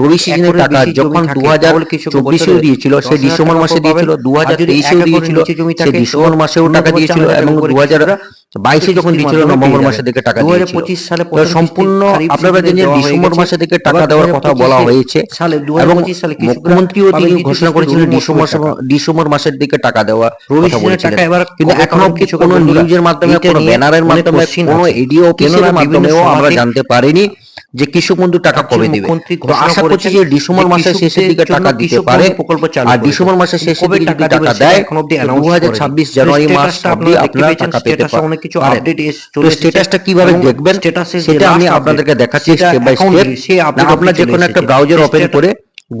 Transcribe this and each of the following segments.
রবি একরের টাকা যখন থাকে, দু হাজার চব্বিশেও দিয়েছিল সে ডিসেম্বর মাসে দিয়েছিল দু হাজার তেইশেও দিয়েছিল সে ডিসেম্বর মাসেও টাকা দিয়েছিল এবং দু হাজার বাইশে যখন দিয়েছিল নভেম্বর মাসের দিকে টাকা দু হাজার দিয়েছিল। পঁচিশ সালে সম্পূর্ণ আপনারা সিজনে জানেন ডিসেম্বর। মাসের দিকে টাকা দেওয়ার কথা বলা হয়েছে। এবং মুখ্যমন্ত্রীও তিনি ঘোষণা করেছিলেন ডিসেম্বর ডিসেম্বর মাসের দিকে টাকা দেওয়া রবি বলেছিলেন টাকা এবার কিন্তু এখনও কিছু কোনো নিউজের মাধ্যমে কোনো ব্যানারের মাধ্যমে কোনো এডিও অফিসের মাধ্যমেও আমরা জানতে পারিনি যে কৃষক বন্ধু টাকা কবে দিবে? তো আশা করছি যে ডিসেম্বর মাসের শেষের দিকে টাকা দিতে পারে। প্রকল্প চালু আর ডিসেম্বর মাসের শেষের দিকে যদি টাকা দেয় অবধি দু হাজার। ছাব্বিশ জানুয়ারি মাস অব্দি আপনারা টাকা পেতে অনেক কিছু আপডেট তো। স্ট্যাটাসটা কীভাবে দেখবেন? সেটা আমি আপনাদেরকে দেখাচ্ছি স্টেপ বাই স্টেপ আপনার অবধি যে কোনো একটা। ব্রাউজার ওপেন করে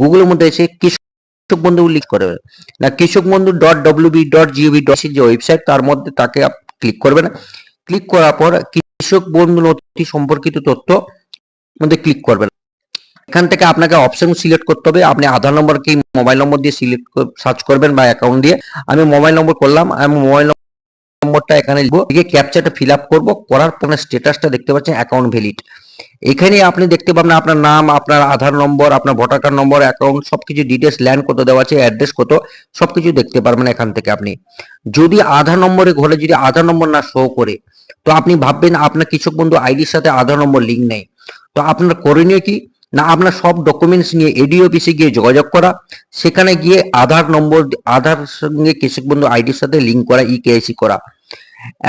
গুগলের মধ্যে এসে কৃষক বন্ধু উল্লেখ করে না Krishak Bandhu dot WB dot GOV dot যে ওয়েবসাইট তার মধ্যে তাকে ক্লিক করবেন। ক্লিক করার পর কৃষক বন্ধু নথি সম্পর্কিত তথ্য মধ্যে ক্লিক করবেন। এখান থেকে আপনাকে অপশন সিলেক্ট করতে হবে। আপনি আধার নম্বর কি মোবাইল নম্বর দিয়ে সিলেক্ট সার্চ করবেন বা অ্যাকাউন্ট দিয়ে। আমি মোবাইল নম্বর করলাম। আমি মোবাইল নম্বরটা এখানে লিখব। লিখে ক্যাপচাটা ফিল আপ করব। করার পর স্টেটাসটা দেখতে পাচ্ছেন অ্যাকাউন্ট ভ্যালিড এখানে আপনি দেখতে পাবেন আপনার নাম, আপনার আধার নম্বর আপনার ভোটার কার্ড নম্বর অ্যাকাউন্ট সবকিছু ডিটেলস ল্যান্ড কত দেওয়া আছে অ্যাড্রেস কত, সবকিছু দেখতে পারবেন এখান থেকে আপনি। যদি আধার নম্বরে ঘরে যদি আধার নম্বর না শো করে, তো আপনি ভাববেন আপনার কৃষক বন্ধু আইডির সাথে আধার নম্বর লিঙ্ক নেই। তো আপনার করণীয় কি? না, আপনার সব ডকুমেন্টস নিয়ে এডি অফিসে গিয়ে যোগাযোগ করা, সেখানে গিয়ে আধার নম্বর, আধার সঙ্গে কৃষক বন্ধু আইডির সাথে লিঙ্ক করা ই কেআইসি করা।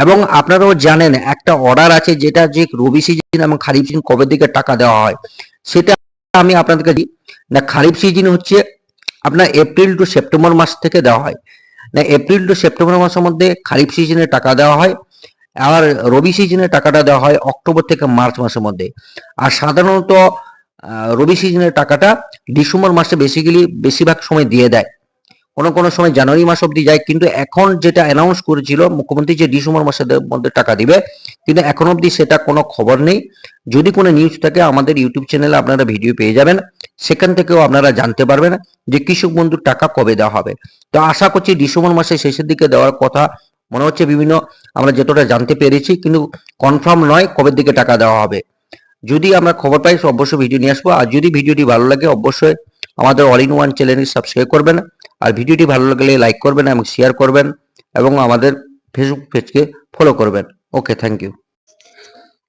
এবং আপনারাও জানেন, একটা অর্ডার আছে যেটা যে রবি সিজন এবং খারিফ সিজন কবে দিকে টাকা দেওয়া হয়, সেটা আমি আপনাদেরকে দিই না, খারিফ সিজন হচ্ছে আপনার এপ্রিল টু সেপ্টেম্বর মাস থেকে দেওয়া হয়। না এপ্রিল টু সেপ্টেম্বর মাসের মধ্যে খারিফ সিজনে টাকা দেওয়া হয়। আর রবি সিজনে টাকাটা দেওয়া হয় অক্টোবর থেকে মার্চ মাসের মধ্যে। আর সাধারণত রবি সিজনের টাকাটা ডিসেম্বর মাসে বেসিক্যালি বেশিরভাগ সময় দিয়ে দেয়। কোনো কোনো সময় জানুয়ারি মাস অব্দি যায়, কিন্তু এখন যেটা অ্যানাউন্স করেছিল, মুখ্যমন্ত্রী যে ডিসেম্বর মাসের মধ্যে টাকা দিবে, কিন্তু এখন অব্দি সেটা কোনো খবর নেই। যদি কোনো নিউজ থাকে, আমাদের ইউটিউব চ্যানেলে আপনারা ভিডিও পেয়ে যাবেন। সেখান থেকেও আপনারা জানতে পারবেন যে কৃষক বন্ধুর টাকা কবে দেওয়া হবে। তো আশা করছি ডিসেম্বর মাসের শেষের দিকে দেওয়ার কথা মনে হচ্ছে বিভিন্ন আমরা যতটা জানতে পেরেছি, কিন্তু কনফার্ম নয় কবে দিকে টাকা দেওয়া হবে। যদি আমরা খবর পাই, অবশ্যই ভিডিও নিয়ে আসব। আর যদি ভিডিওটি ভালো লাগে, অবশ্যই আমাদের অল ইন ওয়ান চ্যানেলটি সাবস্ক্রাইব করবেন। আর ভিডিওটি ভালো লাগলে লাইক করবেন এবং শেয়ার করবেন এবং আমাদের ফেসবুক পেজকে ফলো করবেন। Okay thank you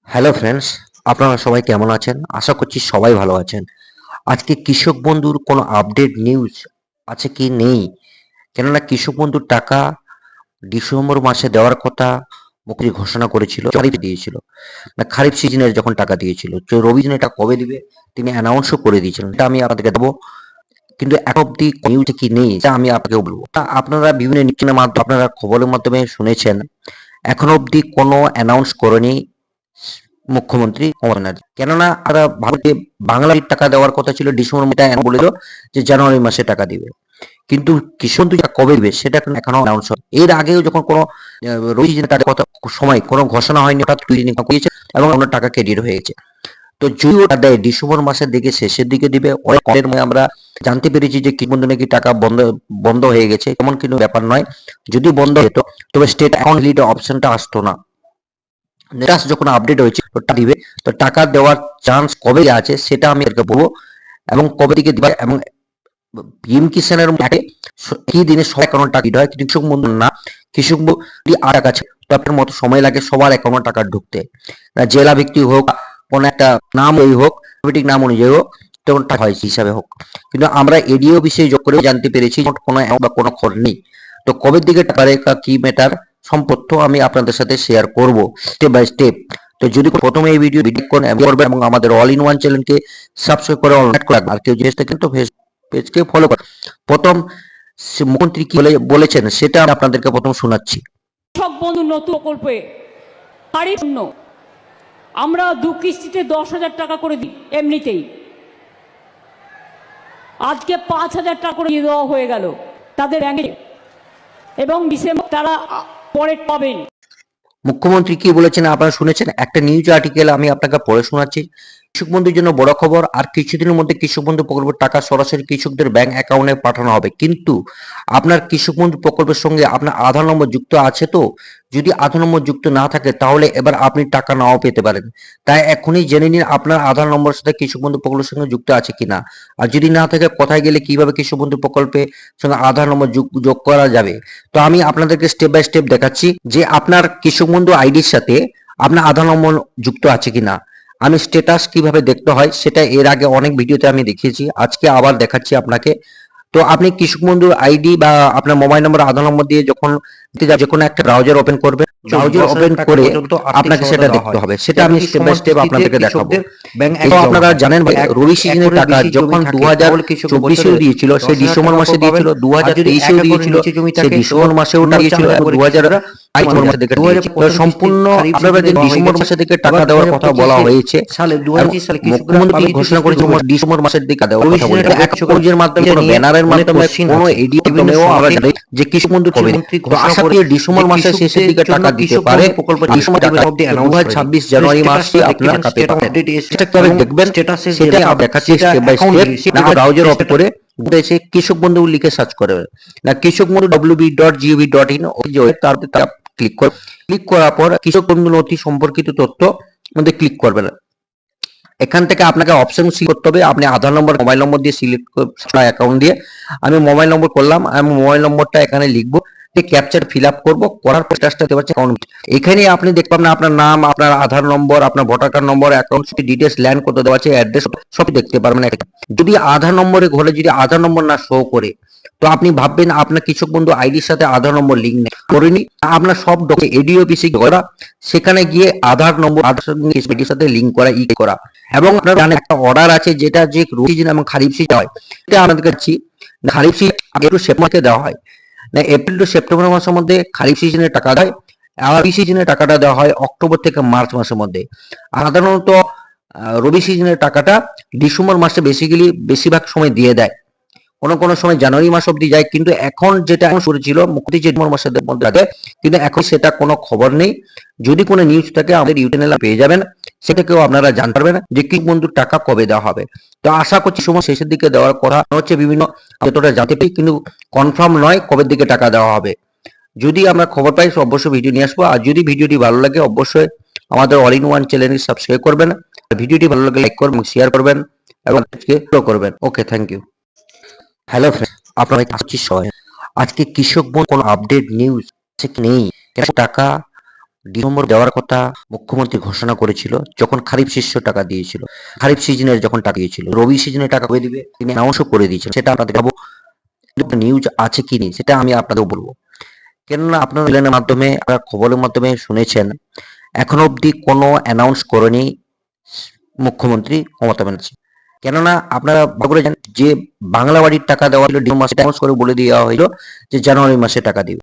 hello friends আপনারা সবাই কেমন আছেন? আশা করছি সবাই ভালো আছেন। আজকে কৃষক বন্ধুর কোনো আপডেট নিউজ আছে কি নেই? কেননা কৃষক বন্ধুর টাকা ডিসেম্বর মাসে দেওয়ার কথা মুখ্যমন্ত্রী ঘোষণা করেছিল, খারিফ দিয়েছিল। না, খারিফ সিজনের যখন টাকা দিয়েছিল, তো টাকা কবে দিবে? তিনি অ্যানাউন্সও করে দিয়েছিলেন। এটা আমি আপনাদেরকে দেবো। কিন্তু এখন অব্দি নিউজে কি নেই তা আমি আপনাকে বলব। তা আপনারা বিভিন্ন নিউজের মাধ্যমে, আপনারা খবরের মাধ্যমে শুনেছেন, এখন অব্দি কোনো অ্যানাউন্স করেনি মুখ্যমন্ত্রী মমতা ব্যানার্জি। কেননা আমরা ভারতে বাংলার টাকা দেওয়ার কথা ছিল, ডিসেম্বর বলেছিল যে জানুয়ারি মাসে টাকা দিবে। কিন্তু কৃষক টাকা কবে দিবে সেটা এখন অ্যানাউন্স হয় এর আগেও যখন কোনো রবি তাদের কথা সময় কোনো ঘোষণা হয়নি, হঠাৎ করিয়েছে এবং ওনার টাকা ক্রেডিট হয়ে গেছে। তো যদি ওটা দেয়, ডিসেম্বর মাসের দিকে শেষের দিকে দিবে, অনেক কমের মধ্যে আমরা জানতে পেরেছি যে কি বন্ধু নাকি টাকা বন্ধ বন্ধ হয়ে গেছে, এমন কিন্তু ব্যাপার নয়। যদি বন্ধ হতো তবে স্টেট অ্যাকাউন্ট লিড অপশনটা আসতো না। নেটাস যখন আপডেট হয়েছে টাকা দিবে। তো টাকা দেওয়ার চান্স কবে আছে, সেটা আমি এরকে বলব। এবং কবে দিকে দিবে, এবং পিএম কিষানের মাঠে কি দিনে সব অ্যাকাউন্ট টাকা হয়। কৃষক বন্ধু না, কৃষক আর টাকা আছে আপনার মতো সময় লাগে সবার অ্যাকাউন্টে টাকা ঢুকতে। জেলা ভিত্তিক হোক কোন একটা নাম ওই হোক অটোমেটিক নাম অনুযায়ী হোক তখন টাকা হয় হিসাবে হোক। কিন্তু আমরা এডিও বিষয়ে যোগ করে জানতে পেরেছি কোনো বা কোনো খবর নেই। তো কবে দিকে টাকা রেখা কি ম্যাটার সম্পর্ক আমি আপনাদের সাথে শেয়ার করব স্টেপ বাই স্টেপ তো যদি প্রথমে এই ভিডিও ভিডিও করবেন, এবং আমাদের অল ইন ওয়ান চ্যানেলকে সাবস্ক্রাইব করে অনলাইন রাখবেন। আর কেউ জিনিস থাকেন, তো পেজকে ফলো করুন প্রথম মুখ্যমন্ত্রী কি বলে- বলেছেন সেটা আমি আপনাদেরকে প্রথম শোনাচ্ছি। কৃষক বন্ধু নতুন প্রকল্পে বাড়ির জন্য আমরা দু কিস্তিতে দশ হাজার টাকা করে দিই এমনিতেই। আজকে পাঁচ হাজার টাকা করে দেওয়া হয়ে গেল তাদের ব্যাংকে এবং ডিসেম্বর তারা পরে পাবেন। মুখ্যমন্ত্রী কি বলেছেন আপনারা শুনেছেন? একটা নিউজ আর্টিকেল আমি আপনাকে পড়ে শোনাচ্ছি। কৃষক বন্ধুর জন্য বড় খবর, আর কিছুদিনের মধ্যে কৃষক বন্ধু প্রকল্পের টাকা সরাসরি কৃষকদের ব্যাংক অ্যাকাউন্টে পাঠানো হবে। কিন্তু আপনার কৃষক বন্ধু প্রকল্পের সঙ্গে আপনার আধার নম্বর যুক্ত আছে তো? যদি আধার নম্বর যুক্ত না থাকে, তাহলে এবার আপনি টাকা নাও পেতে পারেন। তাই এখনই জেনে নিন আপনার আধার নম্বরের সাথে কৃষক বন্ধু প্রকল্পের সঙ্গে যুক্ত আছে কিনা। আর যদি না থাকে, কোথায় গেলে কীভাবে কৃষক বন্ধু প্রকল্পে সঙ্গে আধার নম্বর যোগ যোগ করা যাবে? তো আমি আপনাদেরকে স্টেপ বাই স্টেপ দেখাচ্ছি যে আপনার কৃষক বন্ধু আইডির সাথে আপনার আধার নম্বর যুক্ত আছে কিনা। আমি স্ট্যাটাস কীভাবে দেখতে হয় সেটা এর আগে অনেক ভিডিওতে আমি দেখিয়েছি। আজকে আবার দেখাচ্ছি আপনাকে। তো আপনি কৃষক বন্ধুর আইডি বা আপনার মোবাইল নম্বর আধার নম্বর দিয়ে যখন যে কোনো একটা ব্রাউজার ওপেন করবেন ব্রাউজার ওপেন করে আপনাকে সেটা দেখতে হবে। সেটা আমি স্টেপ বাই স্টেপ আপনাদেরকে দেখাবো। আপনারা জানেন ভাই রবি সিজনের টাকা যখন দু হাজার চব্বিশেও দিয়েছিল সে ডিসেম্বর মাসে দিয়েছিল দু হাজার তেইশেও দিয়েছিল সে ডিসেম্বর মাসেও দিয়েছিল দু হাজার ডিসেম্বর মাসে থেকে দিয়েছে। তো সম্পূর্ণ ডিসেম্বর মাসে থেকে টাকা দেওয়ার কথা বলা হয়েছে সালে দু এবং সালে মুখ্যমন্ত্রী ঘোষণা করেছে ডিসেম্বর মাসের দিকে দেওয়ার কথা বলেছে এক কাগজের মাধ্যমে কোনো ব্যানারের মাধ্যমে কোনো আছে। এডিও বিভিন্ন মাধ্যমেও আমরা জানি যে কৃষক বন্ধু কবে দেবে। তো আশা করি করে ডিসেম্বর মাসের শেষের দিকে টাকা দিতে কৃষক পারে বন্ধু ডিসেম্বর ছাব্বিশ জানুয়ারি মাসে আপনারা। সেটা দেখবেন দেখাচ্ছি স্টেপ বাই স্টেপ না ব্রাউজার অফ করে কৃষক লিখে সার্চ করবে না Krishak Bandhu WB dot GOV dot in তার ক্লিক করে ক্লিক করার পর কৃষক বন্ধু নথি সম্পর্কিত তথ্য মধ্যে ক্লিক করবেন এখান থেকে আপনাকে অপশন সিলেক্ট করতে হবে। আপনি আধার নম্বর মোবাইল নম্বর দিয়ে সিলেক্ট অ্যাকাউন্ট দিয়ে। আমি মোবাইল নম্বর করলাম। আমি মোবাইল নম্বরটা এখানে লিখব। ক্যাপচার ফিল আপ করব। করার পর স্টাসটা দেওয়া অ্যাকাউন্ট এখানে আপনি দেখতে পাবেন আপনার নাম, আপনার আধার নম্বর আপনার voter card number account details land করতে দেওয়া আছে অ্যাড্রেস সব দেখতে পারবেন। যদি আধার নম্বরে ঘরে যদি আধার নম্বর না শো করে তো আপনি ভাববেন আপনার কৃষক বন্ধু আইডির সাথে আধার নম্বর লিঙ্ক নেই। করেনি। আপনার সব ডকুমেন্ট এডিও পিসি করা। সেখানে গিয়ে আধার নম্বর, আধার সাথে লিঙ্ক করা ই করা। এবং আপনারা একটা অর্ডার আছে যেটা যে সিজন এবং খারিফ সিজন হয় এটা আমাদের কাছে খারিফ সিজন একটু সেপ্টেম্বরকে দেওয়া হয়। না এপ্রিল টু সেপ্টেম্বর মাসের মধ্যে খারিফ সিজনের টাকা দেয়। রবি সিজনের টাকাটা দেওয়া হয় অক্টোবর থেকে মার্চ মাসের মধ্যে। সাধারণত রবি সিজনের টাকাটা ডিসেম্বর মাসে বেসিক্যালি বেশিরভাগ সময় দিয়ে দেয়। কোনো কোনো সময় জানুয়ারি মাস অব্দি যায়, কিন্তু এখন যেটা শুরু ছিল মুক্তি যে মাসের মধ্যে আছে কিন্তু এখন সেটা কোনো খবর নেই। যদি কোনো নিউজ থাকে, আমাদের ইউটিউব পেয়ে যাবেন। সেটাকেও আপনারা জানতে পারবেন যে কি বন্ধুর টাকা কবে দেওয়া হবে। তো আশা করছি সময় শেষের দিকে দেওয়ার কথা হচ্ছে বিভিন্ন যতটা জানতে পারি কিন্তু কনফার্ম নয় কবে দিকে টাকা দেওয়া হবে। যদি আমরা খবর পাই, অবশ্যই ভিডিও নিয়ে আসব। আর যদি ভিডিওটি ভালো লাগে, অবশ্যই আমাদের অল ইন ওয়ান চ্যানেলটি সাবস্ক্রাইব করবেন। ভিডিওটি ভালো লাগে লাইক করবেন শেয়ার করবেন, এবং ফলো করবেন। ওকে থ্যাংক ইউ হ্যালো আপনারা আসছি সবাই আজকে কৃষক বন্ধু কোনো আপডেট নিউজ নেই? টাকা ডিসেম্বর দেওয়ার কথা মুখ্যমন্ত্রী ঘোষণা করেছিল, যখন খারিফ শস্য টাকা দিয়েছিল। খারিফ সিজনের যখন টাকা দিয়েছিল, রবি সিজনে টাকা করে দিবে, তিনি অ্যানাউন্সও করে দিয়েছেন সেটা আপনাদের দেখাবো। নিউজ আছে কি নেই, সেটা আমি আপনাদের বলব। কেননা আপনারা চ্যানেলের মাধ্যমে, আপনারা খবরের মাধ্যমে শুনেছেন, এখনও অবধি কোনো অ্যানাউন্স করেনি মুখ্যমন্ত্রী মমতা ব্যানার্জি। কেননা আপনারা ভালো করে জানেন যে বাংলা বাড়ির টাকা দেওয়া হলো ডিসেম্বর মাসে অ্যানাউন্স করে বলে দেওয়া হলো যে জানুয়ারি মাসে টাকা দিবে।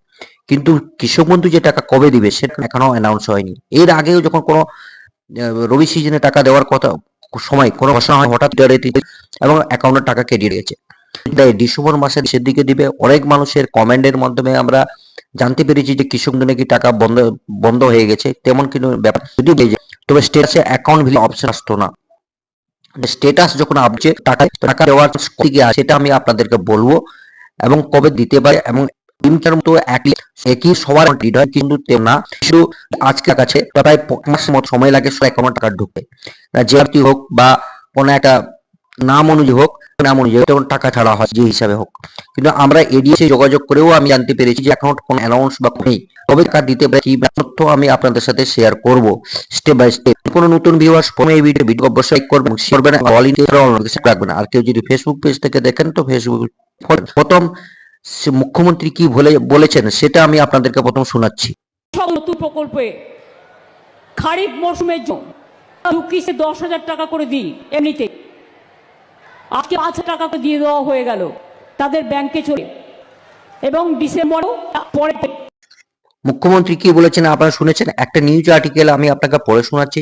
কিন্তু কৃষক বন্ধু যে টাকা কবে দিবে সেটা এখনও অ্যানাউন্স হয়নি। এর আগেও যখন কোনো রবি সিজনে টাকা দেওয়ার কথা, সময় কোনো ঘোষণা হয় হঠাৎ এবং অ্যাকাউন্টের টাকা কেটে দিয়েছে তাই ডিসেম্বর মাসের শেষের দিকে দিবে। অনেক মানুষের কমেন্টের মাধ্যমে আমরা জানতে পেরেছি যে কৃষক বন্ধু নাকি টাকা বন্ধ বন্ধ হয়ে গেছে, তেমন কিন্তু ব্যাপার। যদি তবে স্টেটাসে অ্যাকাউন্ট ভিলে অপশন আসতো না। স্টেটাস যখন আপছে টাকা টাকা দেওয়ার আছে সেটা আমি আপনাদেরকে বলব। এবং কবে দিতে পারে, এবং দিনটার মতো একই একই সবার ডিড হয়, কিন্তু তেম না। শুধু আজকে কাছে প্রায় মাসের মতো সময় লাগে সব অ্যাকাউন্ট টাকা ঢুকতে। না যে হোক, বা কোনো একটা নাম অনুযায়ী হোক নাম অনুযায়ী তখন টাকা ছাড়া হয়, যে হিসাবে হোক। কিন্তু আমরা এডিএসে যোগাযোগ করেও আমি জানতে পেরেছি যে অ্যাকাউন্ট কোনো অ্যানাউন্স বা নেই। তবে টাকা দিতে পারে কি তথ্য আমি আপনাদের সাথে শেয়ার করব স্টেপ বাই স্টেপ কোনো নতুন ভিউয়ার্স প্রথমে এই ভিডিও ভিডিও অবশ্যই করবেন করবেন অল ইন্ডিয়া রাখবেন। আর কেউ যদি ফেসবুক পেজ থেকে দেখেন, তো ফেসবুক প্রথম মুখ্যমন্ত্রী কি বলে, বলেছেন, সেটা আমি আপনাদেরকে প্রথম শোনাচ্ছি। নতুন প্রকল্পে খারিফ মরশুমের জন্য দু কিস্তি দশ হাজার টাকা করে দিই এমনিতে আজকে পাঁচ হাজার টাকা করে দিয়ে দেওয়া হয়ে গেল। তাদের ব্যাংকে চলে। এবং ডিসেম্বরও পরে মুখ্যমন্ত্রী কি বলেছেন আপনারা শুনেছেন? একটা নিউজ আর্টিকেল আমি আপনাকে পড়ে শোনাচ্ছি।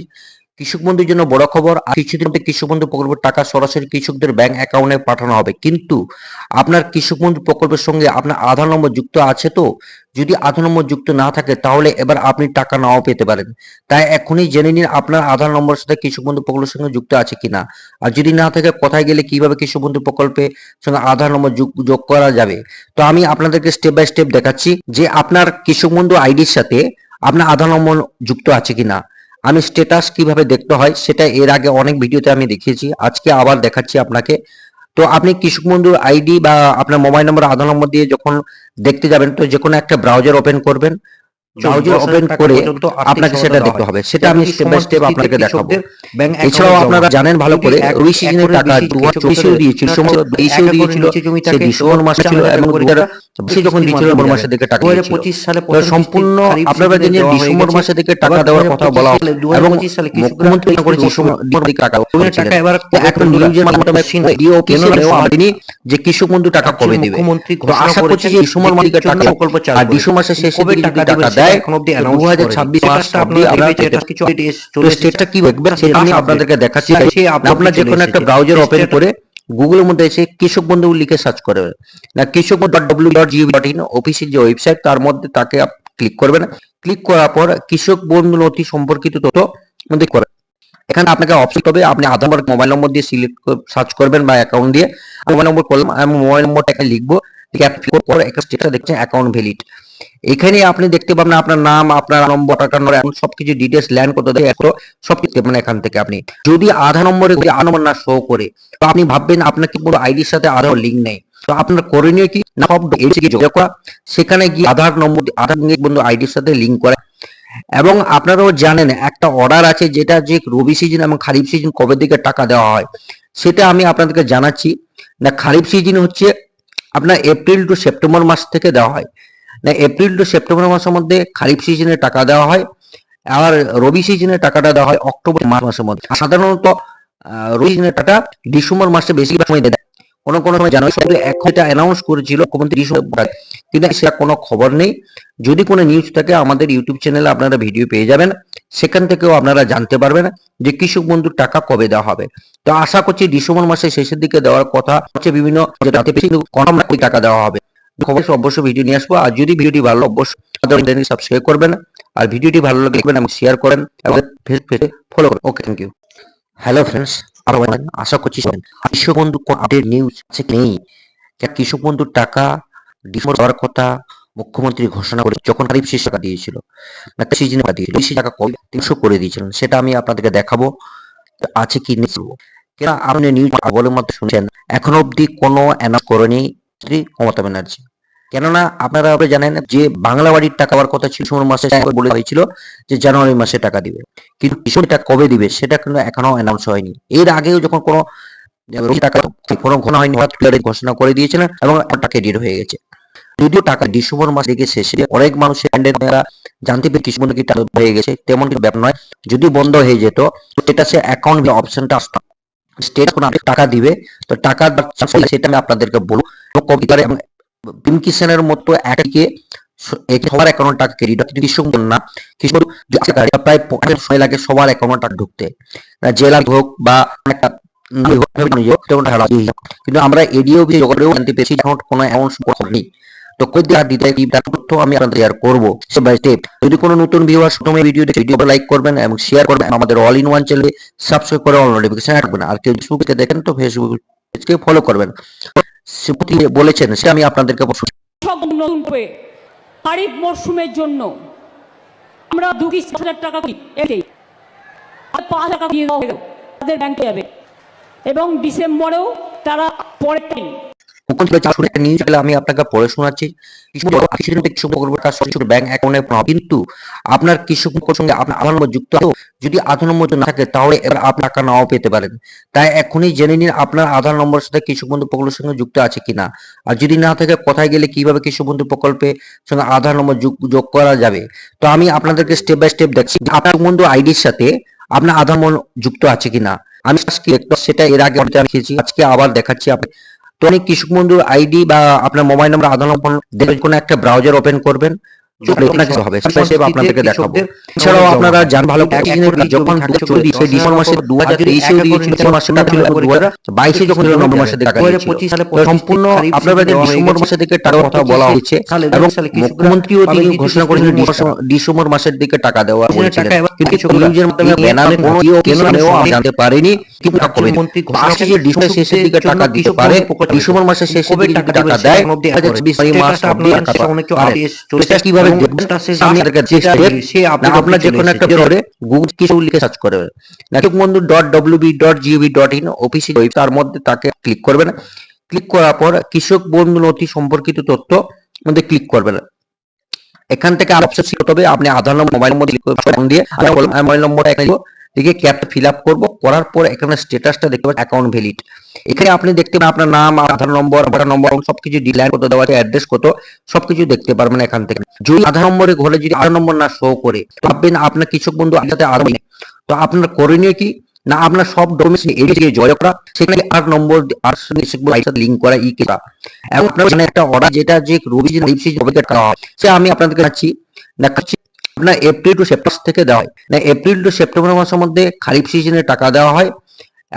কৃষক বন্ধুর জন্য বড় খবর কিছুদিন মধ্যে কৃষক বন্ধু প্রকল্পের টাকা সরাসরি কৃষকদের ব্যাংক অ্যাকাউন্টে পাঠানো হবে। কিন্তু আপনার কৃষক বন্ধু প্রকল্পের সঙ্গে আপনার আধার নম্বর যুক্ত আছে তো? যদি আধার নম্বর যুক্ত না থাকে, তাহলে এবার আপনি টাকা নাও পেতে পারেন। তাই এখনই জেনে নিন আপনার আধার নম্বরের সাথে কৃষক বন্ধু প্রকল্পের সঙ্গে যুক্ত আছে কিনা। আর যদি না থাকে, কোথায় গেলে কীভাবে কৃষক বন্ধু প্রকল্পে সঙ্গে আধার নম্বর যোগ করা যাবে? তো আমি আপনাদেরকে স্টেপ বাই স্টেপ দেখাচ্ছি যে আপনার কৃষক বন্ধু আইডির সাথে আপনার আধার নম্বর যুক্ত আছে কিনা। আমি স্টেটাস কীভাবে দেখতে হয় সেটা এর আগে অনেক ভিডিওতে আমি দেখিয়েছি। আজকে আবার দেখাচ্ছি আপনাকে। তো আপনি কৃষক বন্ধুর আইডি বা আপনার মোবাইল নম্বর আধার নম্বর দিয়ে যখন দেখতে যাবেন তো যে কোনো একটা ব্রাউজার ওপেন করবেন। ব্রাউজার ওপেন করে আপনাকে সেটা দেখতে হবে। সেটা আমি স্টেপ বাই স্টেপ আপনাকে দেখাবো। এছাড়াও আপনারা জানেন ভালো করে রবি সিজনের টাকা দু হাজার চব্বিশেও দিয়েছিল সময় তেইশেও দিয়েছিল সেই ডিসেম্বর মাসে ছিল এবং দু হাজার যখন দিয়েছিল নভেম্বর মাসে থেকে টাকা দিয়েছিল। পঁচিশ সালে সম্পূর্ণ আপনারা জানেন ডিসেম্বর মাসে থেকে টাকা দেওয়ার কথা বলা এবং মুখ্যমন্ত্রী করেছে টাকা টাকা এবার তো নিউজের মাধ্যমে ডিও কেন দেওয়া হয়নি যে কৃষক বন্ধু টাকা কবে দেবে। মুখ্যমন্ত্রী তো ঘোষণা আশা যে ডিসেম্বর মাসে টাকা প্রকল্প চালু আর ডিসেম্বর মাসের শেষে যদি টাকা টাকা দেয় এখন অবধি দু announce হাজার করেনি। ছাব্বিশ মাস সেটা অব্দি আপনারা আমরা ভেবেছেন, পেতে এটা কিছু। স্টেটটা কি দেখবে সেটা আমি আপনাদেরকে দেখাচ্ছি। আপনার যে কোনো একটা ব্রাউজার ওপেন করে গুগলের মধ্যে এসে কৃষক বন্ধু লিখে সার্চ করবে না Krishak dot W dot GO dot in অফিসের যে ওয়েবসাইট তার মধ্যে তাকে ক্লিক করবেন। ক্লিক করার পর কৃষক বন্ধু নথি সম্পর্কিত তথ্য মধ্যে করে। এখানে আপনাকে অপশন হবে আপনি আধার নম্বর মোবাইল নম্বর দিয়ে সিলেক্ট সার্চ করবেন বা অ্যাকাউন্ট দিয়ে। মোবাইল নম্বর করলাম আমি মোবাইল নম্বরটা এখানে লিখব। লিখে পর একটা স্টেটাস দেখছেন অ্যাকাউন্ট ভ্যালিড এখানে আপনি দেখতে পাবেন আপনার নাম, আপনার নম্বর টাকা নম্বর এমন সবকিছু ডিটেলস ল্যান্ড করতে দেয়, এত সব কিছু মানে এখান থেকে আপনি। যদি আধার নম্বরে আধার নম্বর না শো করে, তো আপনি ভাববেন আপনার কি পুরো আইডির সাথে আধার লিঙ্ক নেই। তো আপনার করণীয় কি? না, সব করা। সেখানে গিয়ে আধার নম্বর, আধার বন্ধু আইডির সাথে লিঙ্ক করা। এবং আপনারাও জানেন, একটা অর্ডার আছে যেটা যে রবি সিজন এবং খারিফ সিজন কবে দিকে টাকা দেওয়া হয়, সেটা আমি আপনাদেরকে জানাচ্ছি। না, খারিফ সিজন হচ্ছে আপনার এপ্রিল টু সেপ্টেম্বর মাস থেকে দেওয়া হয়। এপ্রিল টু সেপ্টেম্বর মাসের মধ্যে খারিফ সিজনে টাকা দেওয়া হয় আর রবি সিজনে টাকাটা দেওয়া হয় অক্টোবর মাস মাসের মধ্যে। সাধারণত রবি টাকা ডিসেম্বর মাসে বেশি সময় দেয়। কোনো কোনো সময় জানুয়ারি শুধু এখন এটা অ্যানাউন্স করেছিল মুখ্যমন্ত্রী কিন্তু সেটা কোনো খবর নেই। যদি কোনো নিউজ থাকে, আমাদের ইউটিউব চ্যানেলে আপনারা ভিডিও পেয়ে যাবেন। সেখান থেকেও আপনারা জানতে পারবেন যে কৃষক বন্ধুর টাকা কবে দেওয়া হবে। তো আশা করছি ডিসেম্বর মাসের শেষের দিকে দেওয়ার কথা হচ্ছে বিভিন্ন কম টাকা দেওয়া হবে। খবর অবশ্যই ভিডিও নিয়ে আসব। আর যদি ভিডিওটি ভালো অবশ্যই সাবস্ক্রাইব করবেন। আর ভিডিওটি ভালো লাগলে দেখবেন এবং শেয়ার করেন, এবং ফেসবুকে ফলো করুন okay thank you hello friends আরও আশা করছি কৃষক বন্ধু আপডেট নিউজ আছে নেই? কৃষক বন্ধুর টাকা ডিসেম্বর দেওয়ার কথা মুখ্যমন্ত্রী ঘোষণা করে, যখন খারিফ শেষ টাকা দিয়েছিল সিজনে দিয়েছিল, বেশি টাকা কম তিনশো করে দিয়েছিলেন। সেটা আমি আপনাদেরকে দেখাবো আছে কি নেই। কেন আপনি নিউজ বলের মধ্যে শুনছেন? এখনও অবধি কোনো অ্যানাউন্স করেনি শ্রী মমতা ব্যানার্জি। কেননা আপনারা আবার জানেন যে বাংলা বাড়ির টাকা হওয়ার কথা ছিল ডিসেম্বর মাসে বলে হয়েছিল যে জানুয়ারি মাসে টাকা দিবে। কিন্তু কিশোর কবে দিবে সেটা কিন্তু এখনও অ্যানাউন্স হয়নি। এর আগেও যখন কোনো টাকা কোনো ঘোষণা হয়নি হঠাৎ ঘোষণা করে দিয়েছিলেন এবং টাকা ডেট হয়ে গেছে। যদিও টাকা ডিসেম্বর মাস থেকে শেষে অনেক মানুষের জানতে পেরে কিছু মনে হয়ে গেছে, তেমন কিছু ব্যাপার নয়। যদি বন্ধ হয়ে যেত, সেটা সে অ্যাকাউন্ট অপশনটা আসতো। স্টেট টাকা দিবে, তো টাকা সেটা আমি আপনাদেরকে বলব। কবিতার এবং মতো একদিকে সবার অ্যাকাউন্ট টাকা ক্রেডিট কিন্তু না কৃষক প্রায় সময় লাগে সবার অ্যাকাউন্ট টাকা ঢুকতে। জেলা হোক বা একটা। কিন্তু আমরা এডিও যোগাযোগেও জানতে পেরেছি কোনো এমন সম্পর্ক নেই তো কই দিতে তার তথ্য আমি আপনাদের শেয়ার করব? Step by step. যদি কোনো নতুন ভিউয়ার প্রথমে ভিডিও ভিডিও লাইক করবেন এবং শেয়ার করবেন আমাদের অল ইন ওয়ান চ্যানেলে সাবস্ক্রাইব করে অল নোটিফিকেশন রাখবেন আর কেউ ফেসবুকে দেখেন তো ফেসবুক পেজকে ফলো করবেন। বলেছেন, সে আমি আপনাদেরকে নতুন করে খারিফ মরশুমের জন্য। আমরা দু হাজার টাকা আর পাঁচ টাকা দিয়ে দেওয়া তাদের ব্যাংকে যাবে। এবং ডিসেম্বরেও তারা পরের মুখ্যমন্ত্রী শোনাচ্ছি। কৃষক আপনার প্রকল্পের আধার নম্বর যুক্ত আছে কিনা। গেলে যোগ করা যাবে? তো আমি আপনাদেরকে স্টেপ বাই স্টেপ দেখছি সাথে আপনার আধার যুক্ত আছে কিনা। আমি সেটা এর আগে আজকে আবার দেখাচ্ছি আপনি তো অনেক কৃষক বন্ধুর আইডি বা আপনার মোবাইল নাম্বার আধার নম্বর কোনো একটা ব্রাউজার ওপেন করবেন। হবে। স্টেপ স্টেপ আপনাদেরকে দেখাবো। এছাড়াও আপনারা জান ভালো যখন সেই ডিসেম্বর মাসে দু হাজার তেইশেও দিয়েছিল ডিসেম্বর ছিল দু হাজার বাইশে যখন নভেম্বর মাসে টাকা সালে তো সম্পূর্ণ আপনাদের ডিসেম্বর মাসের দিকে টাকা কথা বলা হয়েছে এবং মুখ্যমন্ত্রীও তিনি ঘোষণা করেছিলেন ডিসেম্বর- ডিসেম্বর মাসের দিকে টাকা দেওয়া বলেছিলেন। কিন্তু নিউজের মাধ্যমে ব্যানারে কেন নেওয়া জানতে পারিনি কিন্তু আসছে যে ডিসেম্বর শেষের দিকে টাকা দিতে পারে ডিসেম্বর মাসের শেষের দিকে টাকা দেয় দু হাজার চব্বিশ মাস কীভাবে না আপনার যে কোনো একটা করে গুগল কিছু লিখে সার্চ করবেন নাটক Bandhu dot WB dot GOV dot in official তার মধ্যে তাকে ক্লিক করবেন ক্লিক করার পর কৃষক বন্ধু নথি সম্পর্কিত তথ্য মধ্যে ক্লিক করবেন এখান থেকে অপশন সিলেক্ট হবে। আপনি আধার নম্বর মোবাইল নম্বর দিয়ে মোবাইল এখানে দিব দেখে ক্যাপটা ফিল আপ করব? করার পর এখানে স্ট্যাটাসটা দেখতে পাবেন অ্যাকাউন্ট ভ্যালিড এখানে আপনি দেখতে পাবেন আপনার নাম, আধার নম্বর আধার নম্বর সবকিছু ডিলাইন কত দেওয়া অ্যাড্রেস কত, সবকিছু দেখতে পারবেন এখান থেকে। যদি আধার নম্বরে ঘরে যদি আধার নম্বর না শো করে, তো ভাববেন আপনার কৃষক বন্ধু আলাদা আধার তো আপনার করণীয় কি? না, আপনার সব ডকুমেন্টস জয় করা, সেখানে আর নম্বর আর লিঙ্ক করা ই কেটা এবং আপনার একটা অর্ডার যেটা যে রবি যে লিপসি কবে করা হয়। সে আমি আপনাদেরকে দেখাচ্ছি। দেখাচ্ছি। আপনার এপ্রিল টু সেপ্টেম্বর থেকে দেওয়া হয়। না এপ্রিল টু সেপ্টেম্বর মাসের মধ্যে খারিফ সিজনে টাকা দেওয়া হয়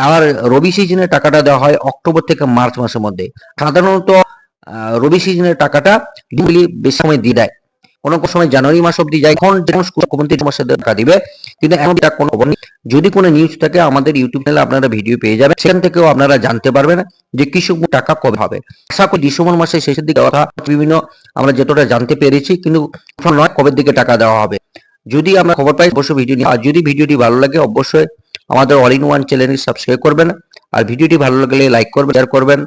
আর রবি সিজনে টাকাটা দেওয়া হয় অক্টোবর থেকে মার্চ মাসের মধ্যে। সাধারণত রবি সিজনের টাকাটা বেশি সময় দিয়ে দেয়। কোনো কোনো সময় জানুয়ারি মাস অব্দি যায় এখন মুখ্যমন্ত্রী মাসে টাকা দিবে কিন্তু এখন তার কোনো খবর নেই। যদি কোনো নিউজ থাকে, আমাদের ইউটিউব চ্যানেলে আপনারা ভিডিও পেয়ে যাবেন। সেখান থেকেও আপনারা জানতে পারবেন যে কৃষক টাকা কবে হবে আশা করি ডিসেম্বর মাসের শেষের দিকে কথা বিভিন্ন আমরা যতটা জানতে পেরেছি, কিন্তু নয় কবে দিকে টাকা দেওয়া হবে। যদি আমরা খবর পাই, অবশ্যই ভিডিও আর যদি ভিডিওটি ভালো লাগে, অবশ্যই আমাদের অল ইন ওয়ান চ্যানেলটি সাবস্ক্রাইব করবেন। আর ভিডিওটি ভালো লাগলে লাইক করবেন শেয়ার করবেন,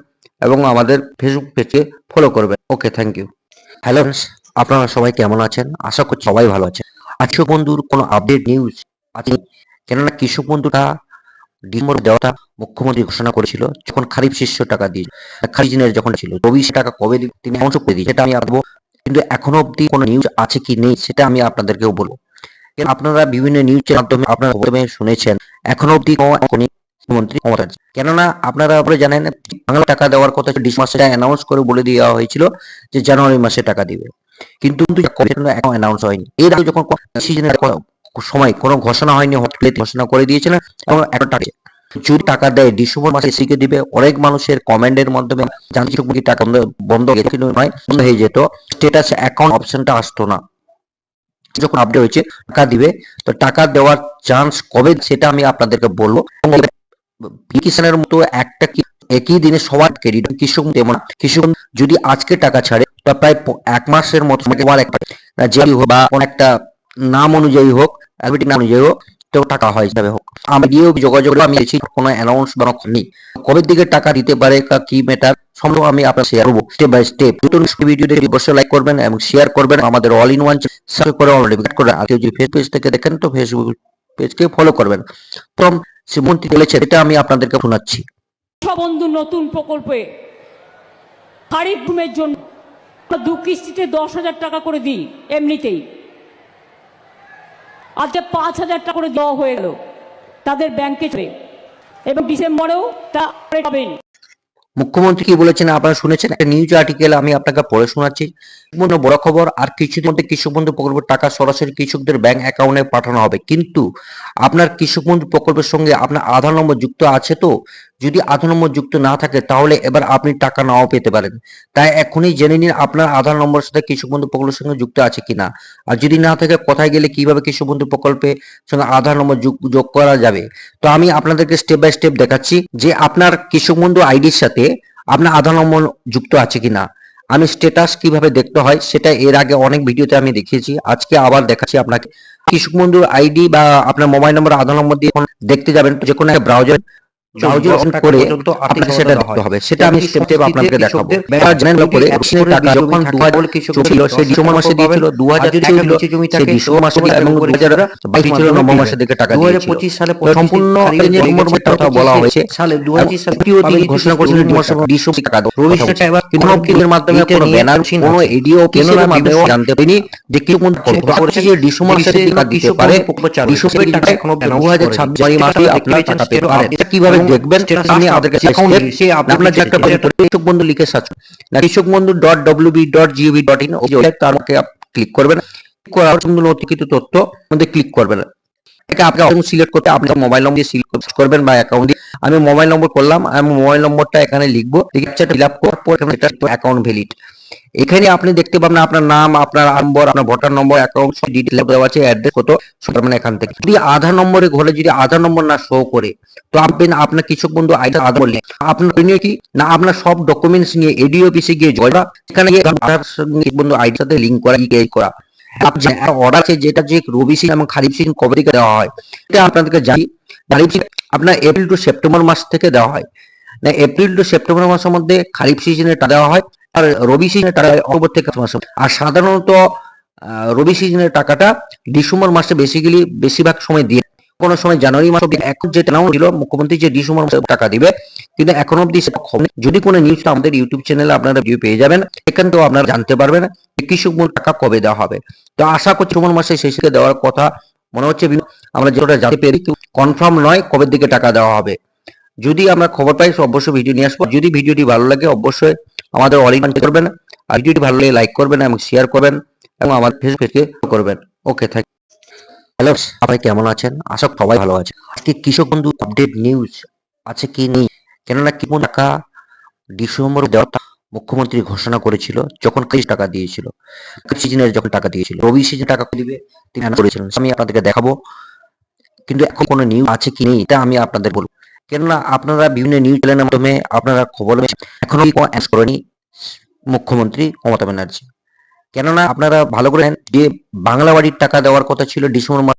এবং আমাদের ফেসবুক পেজে ফলো করবেন। ওকে থ্যাংক ইউ হ্যালো আপনারা সবাই কেমন আছেন? আশা করছি সবাই ভালো আছেন। আজকে বন্ধুর কোনো আপডেট নিউজ আছে কেননা কৃষক বন্ধুটা ডিসেম্বর দেওয়াটা মুখ্যমন্ত্রী ঘোষণা করেছিল, যখন খারিফ শস্য টাকা দিয়ে খারিফ দিনের যখন ছিল সে টাকা কবে তিনি অংশ করে দিয়ে সেটা আমি আপনার কিন্তু এখনও অব্দি কোনো নিউজ আছে কি নেই, সেটা আমি আপনাদেরকেও বলব। আপনারা বিভিন্ন নিউজের মাধ্যমে আপনারা প্রথমে শুনেছেন, এখনও অব্দি মন্ত্রী ক্ষমতা কেননা আপনারা আপনারা জানেন, বাংলা টাকা দেওয়ার কথা ডিসেম্বর মাসে অ্যানাউন্স করে বলে দেওয়া হয়েছিল যে জানুয়ারি মাসে টাকা দিবে। কিন্তু অ্যানাউন্স হয়নি। এর আগে যখন সিজনের সময় কোনো ঘোষণা হয়নি হটপ্লেট ঘোষণা করে দিয়েছিলেন এবং একটা টাকা যদি টাকা দেয়, ডিসেম্বর মাসে এসিকে দিবে, অনেক মানুষের কমেন্টের মাধ্যমে জানতে কি টাকা বন্ধ গেছিল নয়, বন্ধ হয়ে যেত। স্টেটাস অ্যাকাউন্ট অপশনটা আসতো না। যখন আপডেট হয়েছে, টাকা দিবে। তো টাকা দেওয়ার চান্স কবে, সেটা আমি আপনাদেরকে বলব। এবং মতো একটা কি একই দিনে সবার ক্রেডিট কৃষক তেমন কৃষক যদি আজকে টাকা ছাড়ে তা প্রায় এক মাসের মতো আবার একটা যে বা কোন একটা নাম অনুযায়ী হোক অ্যাডমিটিং নাম অনুযায়ী হোক, তো টাকা হয় যাবে হোক। আমি গিয়েও যোগাযোগ আমি এসেছি কোনো অ্যানাউন্স বা নেই। কবে দিকে টাকা দিতে পারে বা কি ম্যাটার সম্ভব আমি আপনার শেয়ার করব। স্টেপ বাই স্টেপ নতুন ভিডিও দেখে অবশ্যই লাইক করবেন এবং শেয়ার করবেন আমাদের অল ইন ওয়ান সাবস্ক্রাইব করে অলরেডি করে আর কেউ যদি ফেসবুক পেজ থেকে দেখেন, তো ফেসবুক পেজকে ফলো করবেন। প্রথম সে বলেছে এটা আমি আপনাদেরকে শোনাচ্ছি। বন্ধু নতুন প্রকল্পে খারিফ ঘুমের জন্য দু কিস্তিতে দশ হাজার টাকা করে দিই, এমনিতেই। আজকে পাঁচ হাজার টাকা করে দেওয়া হয়ে গেল, তাদের ব্যাংকে চলে। এবং ডিসেম্বরেও তা পাবেন। মুখ্যমন্ত্রী কি বলেছেন আপনারা শুনেছেন? একটা নিউজ আর্টিকেল আমি আপনাকে পড়ে শোনাচ্ছি। সম্পূর্ণ বড় খবর, আর কিছুদিন মধ্যে কৃষক বন্ধু প্রকল্পের টাকা সরাসরি কৃষকদের ব্যাংক অ্যাকাউন্টে পাঠানো হবে। কিন্তু আপনার কৃষক বন্ধু প্রকল্পের সঙ্গে আপনার আধার নম্বর যুক্ত আছে তো? যদি আধার নম্বর যুক্ত না থাকে, তাহলে এবার আপনি টাকা নাও পেতে পারেন। তাই এখনই জেনে নিন আপনার আধার নম্বরের সাথে কৃষক বন্ধু প্রকল্পের সঙ্গে যুক্ত আছে কিনা। আর যদি না থাকে, কোথায় গেলে কীভাবে কৃষক বন্ধু প্রকল্পে সঙ্গে আধার নম্বর যোগ করা যাবে? তো আমি আপনাদেরকে স্টেপ বাই স্টেপ দেখাচ্ছি যে আপনার কৃষক বন্ধু আইডির সাথে আপনার আধার নম্বর যুক্ত আছে কিনা। আমি স্ট্যাটাস কীভাবে দেখতে হয়, সেটা এর আগে অনেক ভিডিওতে আমি দেখিয়েছি। আজকে আবার দেখাচ্ছি আপনাকে। কৃষক বন্ধুর আইডি বা আপনার মোবাইল নম্বর আধার নম্বর দিয়ে দেখতে যাবেন। যে কোনো ব্রাউজার ব্রাউজার অন করে আপনাকে সেটা দেখতে হবে। সেটা আমি স্টেপ স্টেপ আপনাকে দেখাবো। আপনারা জানেন করে মেশিনের টাকা যখন 2000 ছিল সেই ডিসেম্বর মাসে দিয়েছিল 2000 ছিল সেই ডিসেম্বর মাসে এবং 2022 ছিল নভেম্বর মাসে দিকে টাকা দিয়েছিল। সালে সম্পূর্ণ নম্বর কথা বলা হয়েছে। সালে দু হাজার সালে ঘোষণা করেছিলেন ডিসেম্বর টাকা দেওয়ার রবি এবার কোনো অফিসের মাধ্যমে কোনো ব্যানার কোনো এডিও অফিসের মাধ্যমে জানতে পারিনি যে কি কোন করেছে যে ডিসেম্বর মাসে টাকা দিতে পারে প্রকল্প চালু ডিসেম্বর হয়েছে। টাকা এখনও দু হাজার ছাব্বিশ মাসে আপনার টাকা পেতে পারেন কীভাবে দেখবেন আমি আপনাদের কাছে আপনি আপনার যে একটা কৃষক বন্ধু লিখে সার্চ না Krishak Bandhu dot WB dot GOV dot in তার ক্লিক করবেন। ক্লিক করার জন্য নথিকৃত তথ্য মধ্যে ক্লিক করবেন। এটা আপনাকে সিলেক্ট করতে আপনি মোবাইল নম্বর দিয়ে সিলেক্ট করবেন বা অ্যাকাউন্ট দিয়ে। আমি মোবাইল নম্বর করলাম আমি মোবাইল নম্বরটা এখানে লিখব। লিখে ফিল আপ করার পর এটা অ্যাকাউন্ট ভ্যালিড এখানে আপনি দেখতে পাবেন আপনার নাম, আপনার নম্বর, আপনার ভোটার নম্বর অ্যাকাউন্ট সব ডিটেল দেওয়া আছে অ্যাড্রেস কত সব পাবেন এখান থেকে। যদি আধার নম্বরে ঘরে যদি আধার নম্বর না শো করে, তো আপনি, আপনার কৃষক বন্ধু আইডি আধার বললেন। আপনার নিয়ে কি? না, আপনার সব ডকুমেন্টস নিয়ে এডি অফিসে গিয়ে জয়বা সেখানে গিয়ে আধার বন্ধু আইডির সাথে লিঙ্ক করা ইকে করা। আপনি যে অর্ডার আছে, যেটা যে রবি সিজন এবং খারিফ সিজন কবে থেকে দেওয়া হয়, এটা আপনাদেরকে জানি। খারিফ সিজন আপনার এপ্রিল টু সেপ্টেম্বর মাস থেকে দেওয়া হয়। না এপ্রিল টু সেপ্টেম্বর মাসের মধ্যে খারিফ সিজনে দেওয়া হয় আর রবি সিজনে টাকা অক্টোবর থেকে মাসে। আর সাধারণত রবি সিজনের টাকাটা ডিসেম্বর মাসে বেসিক্যালি বেশিরভাগ সময় দিয়ে কোনো সময় জানুয়ারি মাস অব্দি এখন যে নাও ছিল মুখ্যমন্ত্রী যে ডিসেম্বর মাসে টাকা দিবে, কিন্তু এখন অব্দি যদি কোনো নিউজটা আমাদের ইউটিউব চ্যানেলে আপনারা ভিউ পেয়ে যাবেন, এখান থেকেও আপনারা জানতে পারবেন কৃষক মূল টাকা কবে দেওয়া হবে। তো আশা করছি ডিসেম্বর মাসে শেষে দেওয়ার কথা মনে হচ্ছে। আমরা যেটা জানতে পেরে কনফার্ম নয় কবে দিকে টাকা দেওয়া হবে। যদি আমরা খবর পাই অবশ্যই ভিডিও নিয়ে আসব। যদি ভিডিওটি ভালো লাগে, অবশ্যই আমাদের অলিং করবেন। আর ভিডিওটি ভালো লাগে লাইক করবেন এবং শেয়ার করবেন এবং আমার ফেসবুকে করবেন। ওকে থ্যাংক হ্যালো সবাই কেমন আছেন? আশা সবাই ভালো আছে আজকে কৃষক বন্ধু আপডেট নিউজ আছে কি নেই? কেননা কি কোন টাকা ডিসেম্বর দেওয়ার তা মুখ্যমন্ত্রী ঘোষণা করেছিল, যখন কৃষি টাকা দিয়েছিল। সিজনের যখন টাকা দিয়েছিল, রবি সিজন টাকা দিবে? তিনি করেছিলেন আমি আপনাদেরকে দেখাবো। কিন্তু এখন কোনো নিউজ আছে কি নেই, এটা আমি আপনাদের বলব। কেননা আপনারা বিভিন্ন নিউজ চ্যানেলের মাধ্যমে আপনারা খবর এখনও অ্যাস করেনি মুখ্যমন্ত্রী মমতা ব্যানার্জি। কেননা আপনারা ভালো করে যে বাংলা বাড়ির টাকা দেওয়ার কথা ছিল ডিসেম্বর মাস